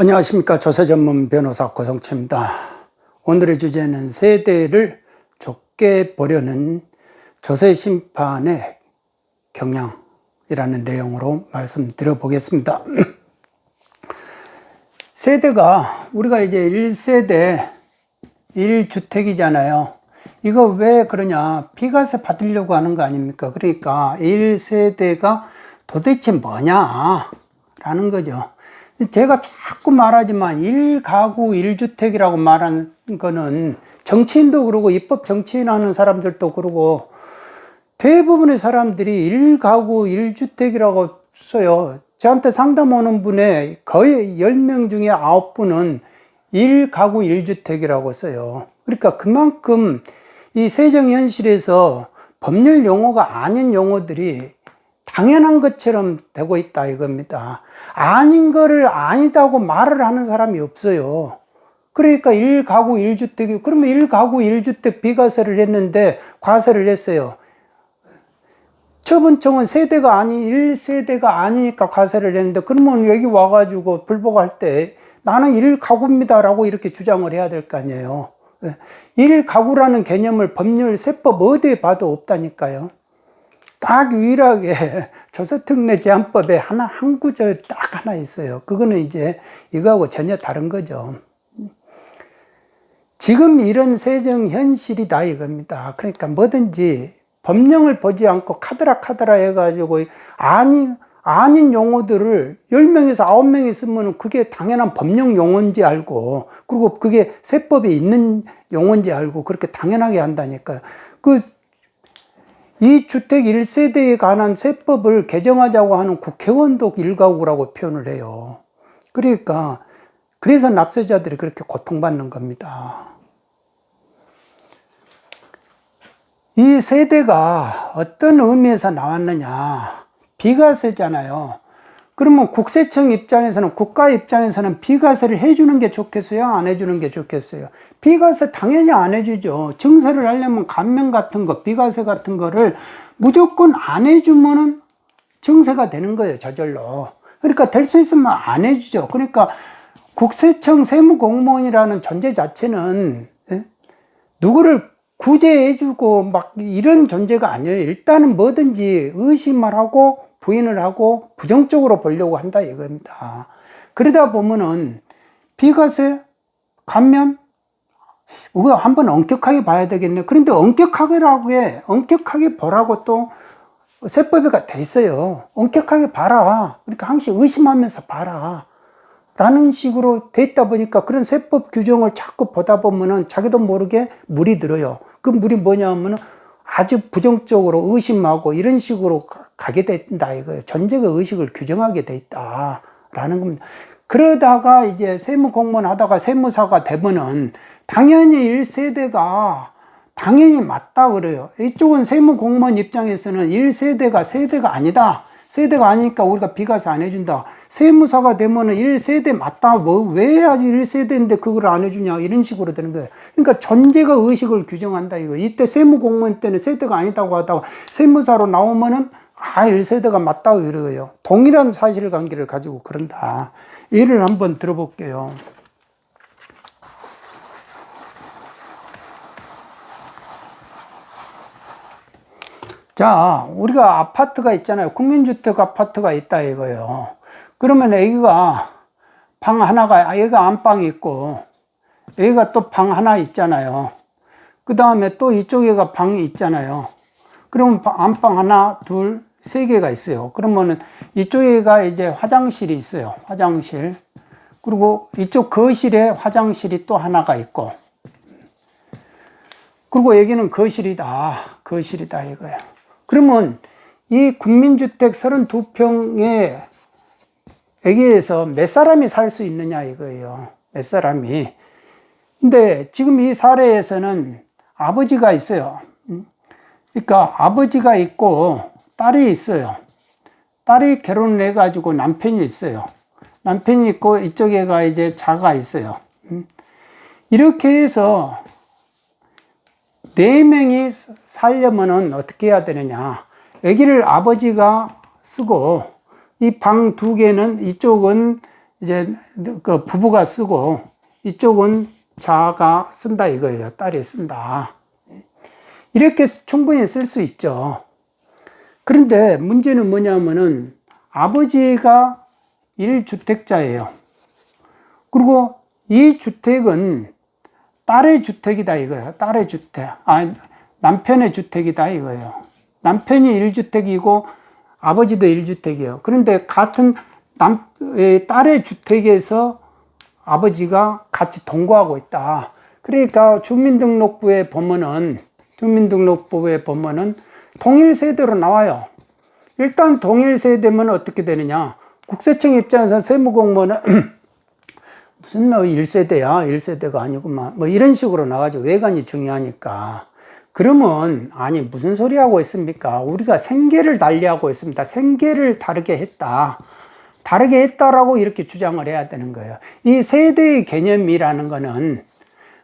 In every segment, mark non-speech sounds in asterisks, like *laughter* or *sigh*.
안녕하십니까. 조세 전문 변호사 고성치입니다. 오늘의 주제는 세대를 좁게 보려는 조세 심판의 경향이라는 내용으로 말씀드려 보겠습니다. *clears throat* 세대가 우리가 이제 1세대 1주택이잖아요. 이거 왜 그러냐? 비과세 받으려고 하는 거 아닙니까? 그러니까 1세대가 도대체 뭐냐? 라는 거죠. 제가 자꾸 말하지만 1가구 1주택이라고 말하는 거는 정치인도 그러고 입법 정치인 하는 사람들도 그러고 대부분의 사람들이 1가구 1주택이라고 써요. 저한테 상담 오는 분의 거의 10명 중에 9분은 1가구 1주택이라고 써요. 그러니까 그만큼 이 세정 현실에서 법률 용어가 아닌 용어들이 당연한 것처럼 되고 있다 이겁니다. 아닌 거를 아니다고 말을 하는 사람이 없어요. 그러니까 1가구 1주택이 그러면 1가구 1주택 비과세를 했는데 과세를 했어요. 처분청은 세대가 아니 1세대가 아니니까 과세를 했는데 그러면 여기 와가지고 불복할 때 나는 1가구입니다 라고 이렇게 주장을 해야 될 거 아니에요. 1가구라는 개념을 법률 세법 어디에 봐도 없다니까요. 딱 유일하게 *laughs* 조세특례 제한법에 하나 한 구절 딱 하나 있어요. 그거는 이제 이거하고 전혀 다른 거죠. 지금 이런 세정 현실이다 이겁니다. 그러니까 뭐든지 법령을 보지 않고 카드라 카드라 해가지고 아닌 아닌 용어들을 10명에서 9명이 쓰면 그게 당연한 법령 용어인지 알고 그리고 그게 세법에 있는 용어인지 알고 그렇게 당연하게 한다니까요. 그 이 주택 1세대에 관한 세법을 개정하자고 하는 국회의원도 일가구라고 표현을 해요. 그러니까 그래서 납세자들이 그렇게 고통받는 겁니다. 이 세대가 어떤 의미에서 나왔느냐. 비과세잖아요. 그러면 국세청 입장에서는, 국가 입장에서는 비과세를 해주는 게 좋겠어요? 안 해주는 게 좋겠어요? 비과세 당연히 안 해주죠. 증세를 하려면 감면 같은 거, 비과세 같은 거를 무조건 안 해주면은 증세가 되는 거예요, 저절로. 그러니까 될 수 있으면 안 해주죠. 그러니까 국세청 세무공무원이라는 존재 자체는 예? 누구를 구제해주고 막 이런 존재가 아니에요. 일단은 뭐든지 의심을 하고 부인을 하고 부정적으로 보려고 한다 이겁니다. 그러다 보면은 비과세 감면 이거 한번 엄격하게 봐야 되겠네. 그런데 엄격하게라고 해. 엄격하게 보라고 또 세법에가 돼 있어요. 엄격하게 봐라. 그러니까 항상 의심하면서 봐라. 라는 식으로 돼 있다 보니까 그런 세법 규정을 자꾸 보다 보면은 자기도 모르게 물이 들어요. 그 물이 뭐냐 하면은 아주 부정적으로 의심하고 이런 식으로 가게 된다 이거예요. 존재가 의식을 규정하게 돼 있다라는 겁니다. 그러다가 이제 세무 공무원 하다가 세무사가 되면은 당연히 1세대가 당연히 맞다 그래요. 이쪽은 세무 공무원 입장에서는 1세대가 세대가 아니다. 세대가 아니니까 우리가 비과세 안 해준다. 세무사가 되면은 1세대 맞다. 뭐, 왜 아직 1세대인데 그걸 안 해주냐. 이런 식으로 되는 거예요. 그러니까 존재가 의식을 규정한다. 이거. 이때 세무공무원 때는 세대가 아니다고 하다가 세무사로 나오면은 아, 1세대가 맞다고 이러고요. 동일한 사실관계를 가지고 그런다. 예를 한번 들어볼게요. 자, 우리가 아파트가 있잖아요. 국민주택 아파트가 있다 이거예요. 그러면 여기가 방 하나가, 여기가 안방이 있고, 여기가 또 방 하나 있잖아요. 그 다음에 또 이쪽에가 방이 있잖아요. 그러면 안방 하나, 둘, 세 개가 있어요. 그러면은 이쪽에가 이제 화장실이 있어요. 화장실. 그리고 이쪽 거실에 화장실이 또 하나가 있고. 그리고 여기는 거실이다. 거실이다 이거예요. 그러면 이 국민주택 32평에 여기에서 몇 사람이 살 수 있느냐 이거예요. 몇 사람이. 근데 지금 이 사례에서는 아버지가 있어요. 그러니까 아버지가 있고 딸이 있어요. 딸이 결혼을 해가지고 남편이 있어요. 남편이 있고 이쪽에가 이제 자가 있어요. 이렇게 해서 네 명이 살려면은 어떻게 해야 되느냐. 여기를 아버지가 쓰고 이 방 두 개는 이쪽은 이제 그 부부가 쓰고 이쪽은 자가 쓴다 이거예요. 딸이 쓴다. 이렇게 충분히 쓸 수 있죠. 그런데 문제는 뭐냐면은 아버지가 1주택자예요. 그리고 이 주택은 딸의 주택이다 이거예요. 딸의 주택. 아, 남편의 주택이다 이거예요. 남편이 1주택이고 아버지도 1주택이에요. 그런데 같은 남, 딸의 주택에서 아버지가 같이 동거하고 있다. 그러니까 주민등록부에 보면은, 주민등록부에 보면은 동일 세대로 나와요. 일단 동일 세대면 어떻게 되느냐. 국세청 입장에서 세무공무원은 *clears throat* 무슨 뭐 1세대야, 1세대가 아니구만. 뭐 이런 식으로 나가죠. 외관이 중요하니까. 그러면 아니 무슨 소리 하고 있습니까? 우리가 생계를 달리하고 있습니다. 생계를 다르게 했다. 다르게 했다라고 이렇게 주장을 해야 되는 거예요. 이 세대의 개념이라는 거는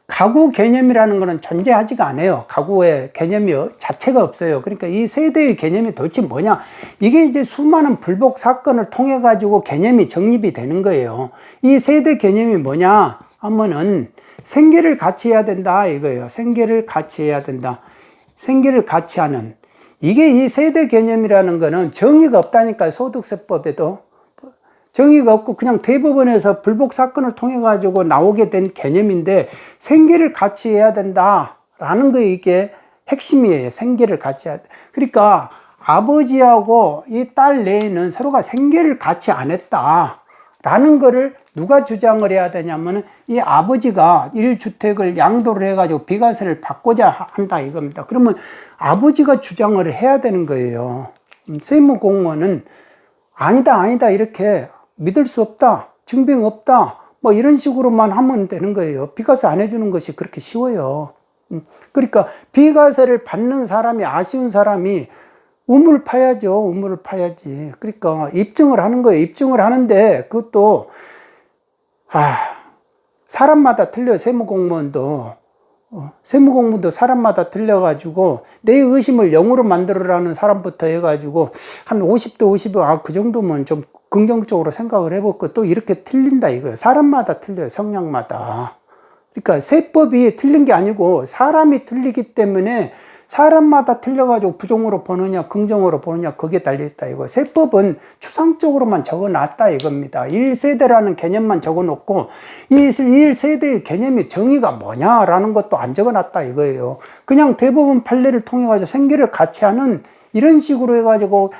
가구 개념이라는 거는 존재하지가 않아요. 가구의 개념이 자체가 없어요. 그러니까 이 세대의 개념이 도대체 뭐냐? 이게 이제 수많은 불복 사건을 통해 가지고 개념이 정립이 되는 거예요. 이 세대 개념이 뭐냐? 하면은 생계를 같이 해야 된다 이거예요. 생계를 같이 해야 된다. 생계를 같이 하는 이게 이 세대 개념이라는 거는 정의가 없다니까 소득세법에도 정의가 없고 그냥 대법원에서 불복 사건을 통해 가지고 나오게 된 개념인데 생계를 같이 해야 된다라는 거 이게 핵심이에요. 생계를 같이 해야 돼. 그러니까 아버지하고 이 딸 내에는 서로가 생계를 같이 안 했다라는 거를 누가 주장을 해야 되냐면은 이 아버지가 1주택을 양도를 해가지고 비과세를 받고자 한다 이겁니다. 그러면 아버지가 주장을 해야 되는 거예요. 음, 세무공무원은 아니다, 아니다, 이렇게 믿을 수 없다. 증빙 없다. 뭐 이런 식으로만 하면 되는 거예요. 비과세 안 해주는 것이 그렇게 쉬워요. 음, 그러니까 비과세를 받는 사람이 아쉬운 사람이 우물 파야죠. 우물을 파야지. 그러니까 입증을 하는 거예요. 입증을 하는데 그것도 아 사람마다 틀려 세무공무원도 어, 세무공무도 사람마다 틀려가지고 내 의심을 영으로 만들어라는 사람부터 해가지고 한 50대 50에 아그 정도면 좀 긍정적으로 생각을 해보고 또 이렇게 틀린다 이거예요. 사람마다 틀려요. 성향마다. 그러니까 세법이 틀린 게 아니고 사람이 틀리기 때문에 사람마다 틀려가지고 부정으로 보느냐 긍정으로 보느냐 거기에 달려있다 이거 세법은 추상적으로만 적어놨다 이겁니다 1세대라는 개념만 적어놓고 이 1세대의 개념이 정의가 뭐냐라는 것도 안 적어놨다 이거예요 그냥 대부분 판례를 통해 가지고 생계를 같이 하는 이런 식으로 해가지고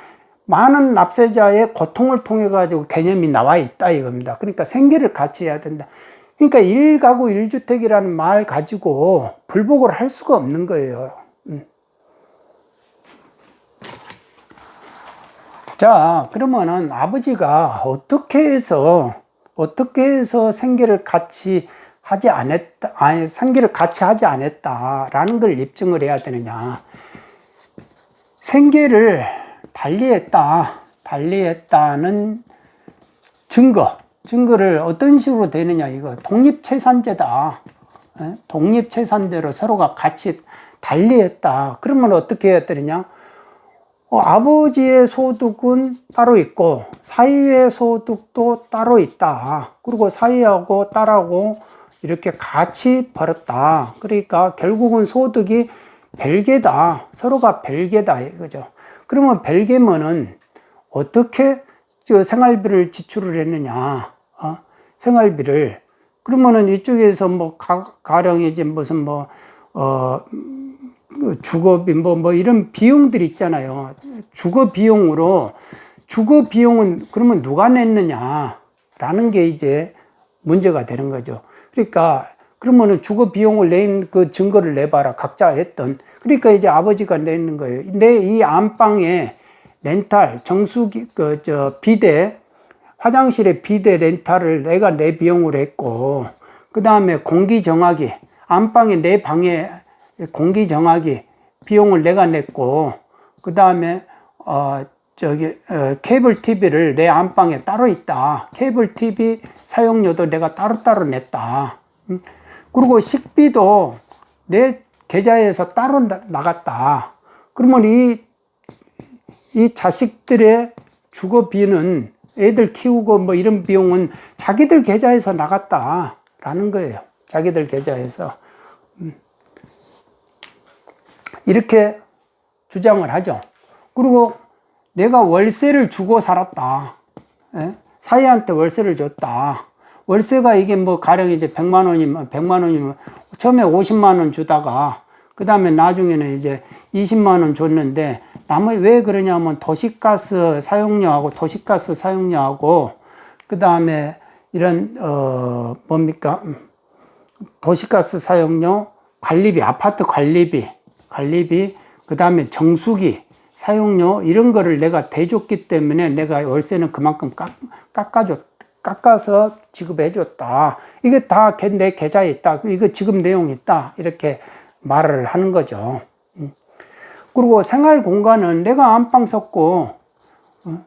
많은 납세자의 고통을 통해 가지고 개념이 나와 있다 이겁니다. 그러니까 생계를 같이 해야 된다. 그러니까 1가구 1주택이라는 말 가지고 불복을 할 수가 없는 거예요. 음. 자, 그러면은 아버지가 어떻게 해서, 어떻게 해서 생계를 같이 하지 않았다, 아니, 생계를 같이 하지 않았다라는 걸 입증을 해야 되느냐. 생계를 달리했다, 달리했다는 증거, 증거를 어떤 식으로 되느냐, 이거. 독립채산제다. 예? 독립채산제로 서로가 같이 달리했다. 그러면 어떻게 해야 되느냐? 어, 아버지의 소득은 따로 있고, 사위의 소득도 따로 있다. 그리고 사위하고 딸하고 이렇게 같이 벌었다. 그러니까 결국은 소득이 별개다. 서로가 별개다. 이거죠. 그러면 벨게먼은 어떻게 저 생활비를 지출을 했느냐? 어? 생활비를 그러면은 이쪽에서 뭐 가, 가령 이제 무슨 뭐 어, 주거비 뭐, 뭐 이런 비용들 있잖아요. 주거 비용으로 주거 비용은 그러면 누가 냈느냐라는 게 이제 문제가 되는 거죠. 그러니까 그러면은 주거 비용을 낸 그 증거를 내봐라. 각자 했던. 그러니까 이제 아버지가 내는 거예요. 내 이 안방에 렌탈, 정수기, 그, 저, 비대, 화장실에 비대 렌탈을 내가 내 비용으로 했고, 그 다음에 공기 정화기, 안방에 내 방에 공기 정화기 비용을 내가 냈고, 그 다음에, 어, 저기, 어, 케이블 TV를 내 안방에 따로 있다. 케이블 TV 사용료도 내가 따로따로 냈다. 음? 그리고 식비도 내 계좌에서 따로 나갔다. 그러면 이, 이 자식들의 주거비는 애들 키우고 뭐 이런 비용은 자기들 계좌에서 나갔다라는 거예요. 자기들 계좌에서. 음. 이렇게 주장을 하죠. 그리고 내가 월세를 주고 살았다. 예? 사이한테 월세를 줬다. 월세가 이게 뭐 가령 이제 100만 원이면 100만 원이면 처음에 50만 원 주다가 그 다음에 나중에는 이제 20만 원 줬는데 나머지 왜 그러냐면 도시가스 사용료하고 도시가스 사용료하고 그 다음에 이런 어 뭡니까? 도시가스 사용료 관리비 아파트 관리비 관리비 그 다음에 정수기 사용료 이런 거를 내가 대줬기 때문에 내가 월세는 그만큼 깎, 깎아줬 깎아서 지급해 줬다. 이게 다 내 계좌에 있다. 이거 지급 내용이 있다. 이렇게 말을 하는 거죠. 음. 그리고 생활 공간은 내가 안방 썼고, 어,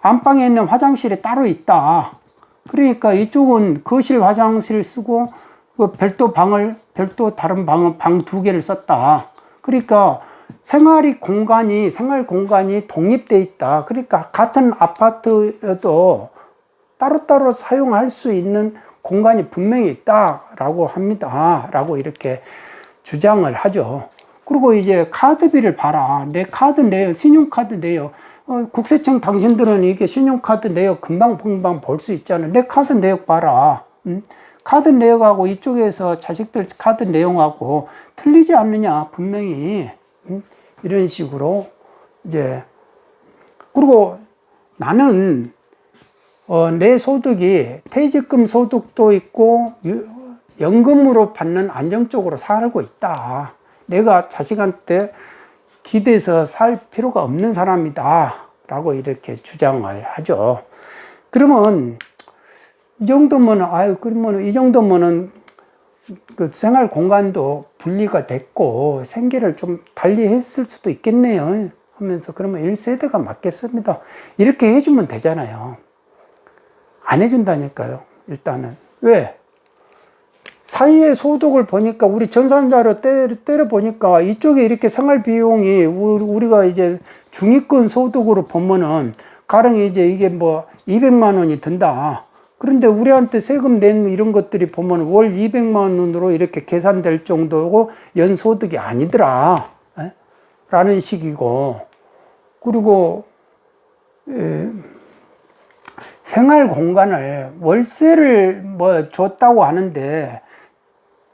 안방에 있는 화장실이 따로 있다. 그러니까 이쪽은 거실 화장실 쓰고, 그 별도 방을, 별도 다른 방은 방 두 개를 썼다. 그러니까 생활이 공간이, 생활 공간이 독립돼 있다. 그러니까 같은 아파트여도 따로따로 사용할 수 있는 공간이 분명히 있다라고 합니다. 라고 이렇게 주장을 하죠. 그리고 이제 카드비를 봐라. 내 카드 내요. 신용카드 내요. 어, 국세청 당신들은 이게 신용카드 내역 금방 금방 볼 수 있잖아. 내 카드 내역 봐라. 음? 카드 내역하고 이쪽에서 자식들 카드 내용하고 틀리지 않느냐. 분명히. 음? 이런 식으로 이제 그리고 나는 어, 내 소득이 퇴직금 소득도 있고 연금으로 받는 안정적으로 살고 있다. 내가 자식한테 기대서 살 필요가 없는 사람이다. 라고 이렇게 주장을 하죠. 그러면 이 정도면 아유 그러면 이 정도면은 그 생활 공간도 분리가 됐고 생계를 좀 달리 했을 수도 있겠네요. 하면서 그러면 1세대가 맞겠습니다. 이렇게 해주면 되잖아요. 안 해준다니까요. 일단은. 왜? 사이의 소득을 보니까 우리 전산자로 때려, 보니까 이쪽에 이렇게 생활 비용이 우리가 이제 중위권 소득으로 보면은 가령 이제 이게 뭐 200만 원이 든다. 그런데 우리한테 세금 낸 이런 것들이 보면 월 200만 원으로 이렇게 계산될 정도고 연 소득이 아니더라. 에? 라는 식이고. 그리고, 에, 생활 공간을 월세를 뭐 줬다고 하는데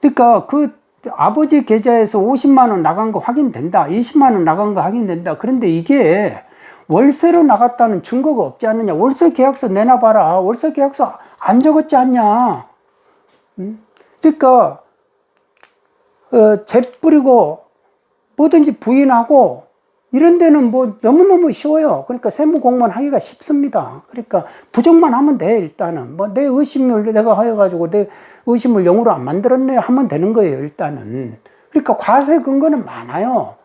그러니까 그 아버지 계좌에서 50만 원 나간 거 확인된다. 20만 원 나간 거 확인된다. 그런데 이게 월세로 나갔다는 증거가 없지 않느냐. 월세 계약서 내놔봐라. 월세 계약서 안 적었지 않냐. 그러니까 어, 재 뿌리고 뭐든지 부인하고 이런 데는 뭐 너무너무 쉬워요. 그러니까 세무 공무원 하기가 쉽습니다. 그러니까 부정만 하면 돼, 일단은. 뭐 내 의심을 내가 하여가지고 내 의심을 영으로 안 만들었네 하면 되는 거예요, 일단은. 그러니까 과세 근거는 많아요.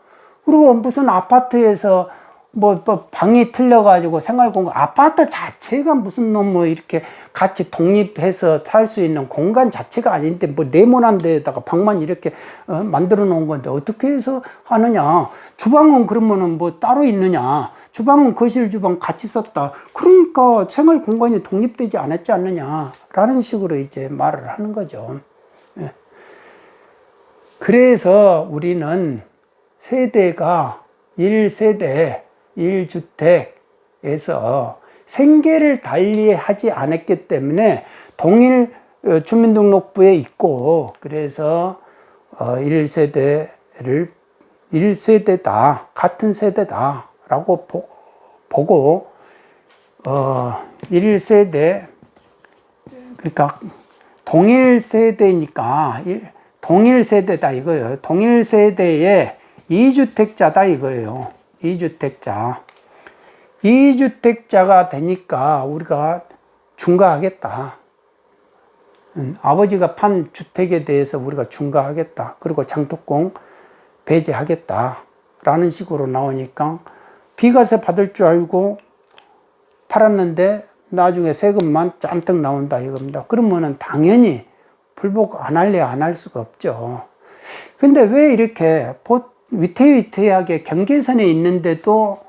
그리고 무슨 아파트에서 뭐, 뭐 방이 틀려가지고 생활공간 아파트 자체가 무슨 놈뭐 이렇게 같이 독립해서 살 수 있는 공간 자체가 아닌데 뭐 네모난 데에다가 방만 이렇게 어, 만들어 놓은 건데 어떻게 해서 하느냐? 주방은 그러면은 뭐 따로 있느냐? 주방은 거실 주방 같이 썼다. 그러니까 생활 공간이 독립되지 않았지 않느냐라는 식으로 이제 말을 하는 거죠. 예. 그래서 우리는 세대가 1세대 1주택에서 생계를 달리 하지 않았기 때문에 동일 어, 주민등록부에 있고 그래서 1세대를 어, 1세대다 같은 세대다 라고 보고 어 1세대 그러니까 동일 세대니까 동일 세대다 이거예요. 동일 세대의 2주택자다 이거예요. 2주택자. 2주택자가 되니까 우리가 중과하겠다. 음, 아버지가 판 주택에 대해서 우리가 중과하겠다. 그리고 장독공 배제하겠다. 라는 식으로 나오니까 비과세 받을 줄 알고 팔았는데 나중에 세금만 잔뜩 나온다 이겁니다. 그러면은 당연히 불복 안 할래 안 할 수가 없죠. 근데 왜 이렇게 위태위태하게 경계선에 있는데도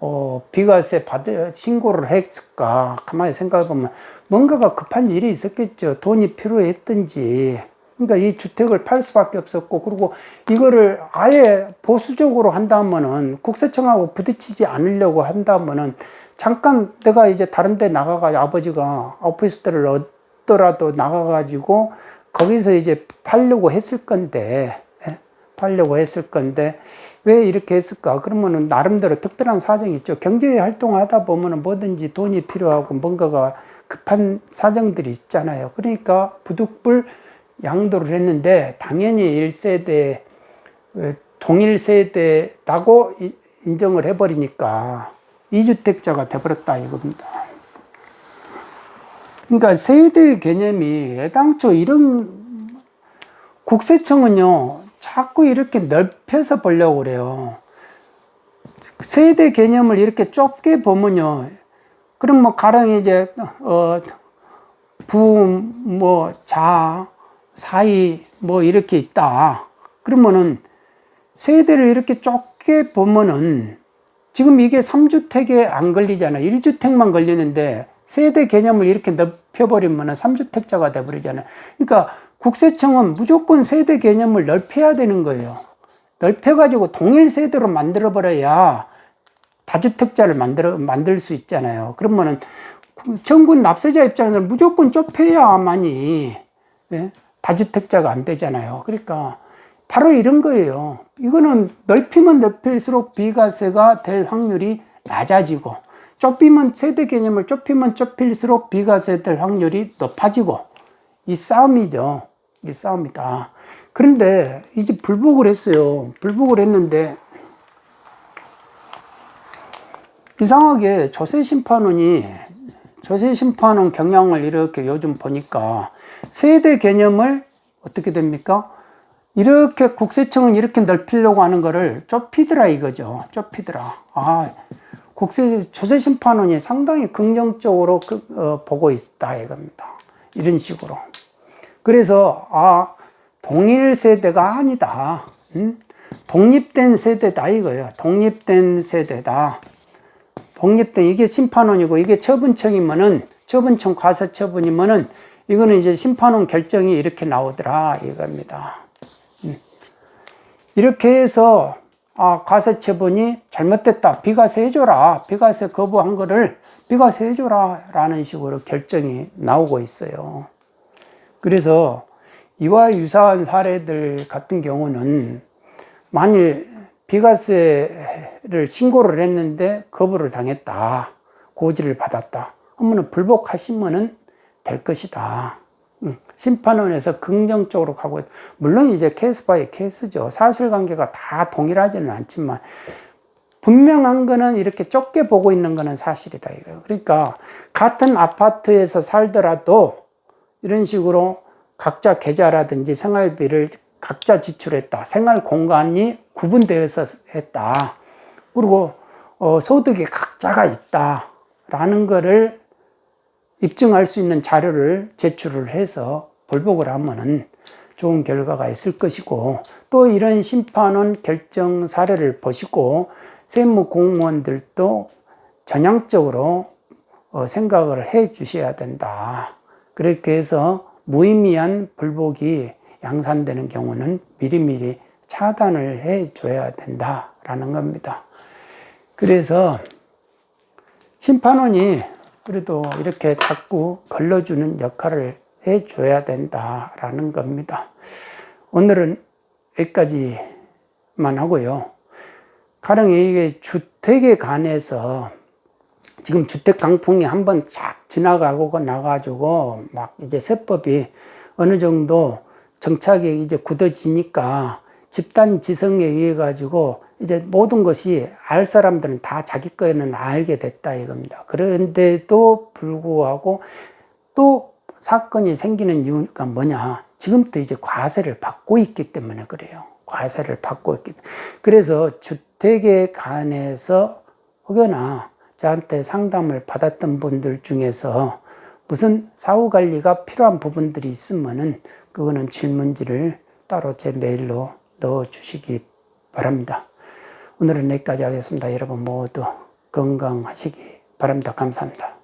어, 비과세 받을 신고를 했을까? 가만히 생각해 보면 뭔가가 급한 일이 있었겠죠. 돈이 필요했든지. 그러니까 이 주택을 팔 수밖에 없었고, 그리고 이거를 아예 보수적으로 한다면은 국세청하고 부딪히지 않으려고 한다면은 잠깐 내가 이제 다른 데 나가가 아버지가 오피스텔을 얻더라도 나가가지고 거기서 이제 팔려고 했을 건데, 예? 팔려고 했을 건데, 왜 이렇게 했을까? 그러면은 나름대로 특별한 사정이 있죠. 경제 활동하다 보면은 뭐든지 돈이 필요하고 뭔가가 급한 사정들이 있잖아요. 그러니까 부득불 양도를 했는데 당연히 1세대 동일 세대라고 인정을 해버리니까 이주택자가 돼버렸다 이겁니다. 그러니까 세대 개념이 애당초 이런 국세청은요 자꾸 이렇게 넓혀서 보려고 그래요. 세대 개념을 이렇게 좁게 보면요. 그럼 뭐 가령 이제 어 부음 뭐자 사이 뭐 이렇게 있다. 그러면은 세대를 이렇게 좁게 보면은 지금 이게 3주택에 안 걸리잖아요. 1주택만 걸리는데 세대 개념을 이렇게 넓혀버리면 3주택자가 돼버리잖아요. 그러니까 국세청은 무조건 세대 개념을 넓혀야 되는 거예요. 넓혀가지고 동일 세대로 만들어버려야 다주택자를 만들어, 만들 수 있잖아요. 그러면은 정군 납세자 입장에서는 무조건 좁혀야만이 예? 다주택자가 안 되잖아요. 그러니까 바로 이런 거예요. 이거는 넓히면 넓힐수록 비과세가 될 확률이 낮아지고 좁히면 세대 개념을 좁히면 좁힐수록 비과세 될 확률이 높아지고 이 싸움이죠. 이 싸움이다. 그런데 이제 불복을 했어요. 불복을 했는데 이상하게 조세 심판원이 조세 심판원 경향을 이렇게 요즘 보니까 세대 개념을 어떻게 됩니까? 이렇게 국세청은 이렇게 넓히려고 하는 거를 좁히더라 이거죠. 좁히더라. 아, 국세 조세 심판원이 상당히 긍정적으로 그, 어, 보고 있다 이겁니다. 이런 식으로. 그래서 아 동일 세대가 아니다. 음? 독립된 세대다 이거예요. 독립된 세대다. 독립된 이게 심판원이고 이게 처분청이면은 처분청 과세 처분이면은 이거는 이제 심판원 결정이 이렇게 나오더라 이겁니다. 음. 이렇게 해서 아 과세 처분이 잘못됐다 비과세 해줘라 비과세 거부한 거를 비과세 해줘라 라는 식으로 결정이 나오고 있어요. 그래서 이와 유사한 사례들 같은 경우는 만일 비과세를 신고를 했는데 거부를 당했다. 고지를 받았다. 하면은 불복하시면은 될 것이다. 심판원에서 긍정적으로 가고, 물론 이제 케이스 바이 케이스죠. 사실관계가 다 동일하지는 않지만, 분명한 거는 이렇게 좁게 보고 있는 거는 사실이다. 이거예요. 그러니까, 같은 아파트에서 살더라도, 이런 식으로 각자 계좌라든지 생활비를 각자 지출했다. 생활 공간이 구분되어서 했다. 그리고, 어, 소득이 각자가 있다. 라는 거를 입증할 수 있는 자료를 제출을 해서 불복을 하면은 좋은 결과가 있을 것이고 또 이런 심판원 결정 사례를 보시고 세무 공무원들도 전향적으로 어, 생각을 해 주셔야 된다. 그렇게 해서 무의미한 불복이 양산되는 경우는 미리미리 차단을 해 줘야 된다라는 겁니다. 그래서 심판원이 그래도 이렇게 자꾸 걸러주는 역할을 해줘야 된다라는 겁니다. 오늘은 여기까지만 하고요. 가령 이게 주택에 관해서 지금 주택 강풍이 한번 쫙 지나가고 나가지고 막 이제 세법이 어느 정도 정착이 이제 굳어지니까 집단 지성에 의해 가지고 이제 모든 것이 알 사람들은 다 자기 거에는 알게 됐다 이겁니다. 그런데도 불구하고 또 사건이 생기는 이유가 뭐냐? 지금부터 이제 과세를 받고 있기 때문에 그래요. 과세를 받고 있기 때문에. 그래서 주택에 관해서 혹여나 저한테 상담을 받았던 분들 중에서 무슨 사후 관리가 필요한 부분들이 있으면은 그거는 질문지를 따로 제 메일로 넣어 주시기 바랍니다. 오늘은 여기까지 하겠습니다. 여러분 모두 건강하시기 바랍니다. 감사합니다.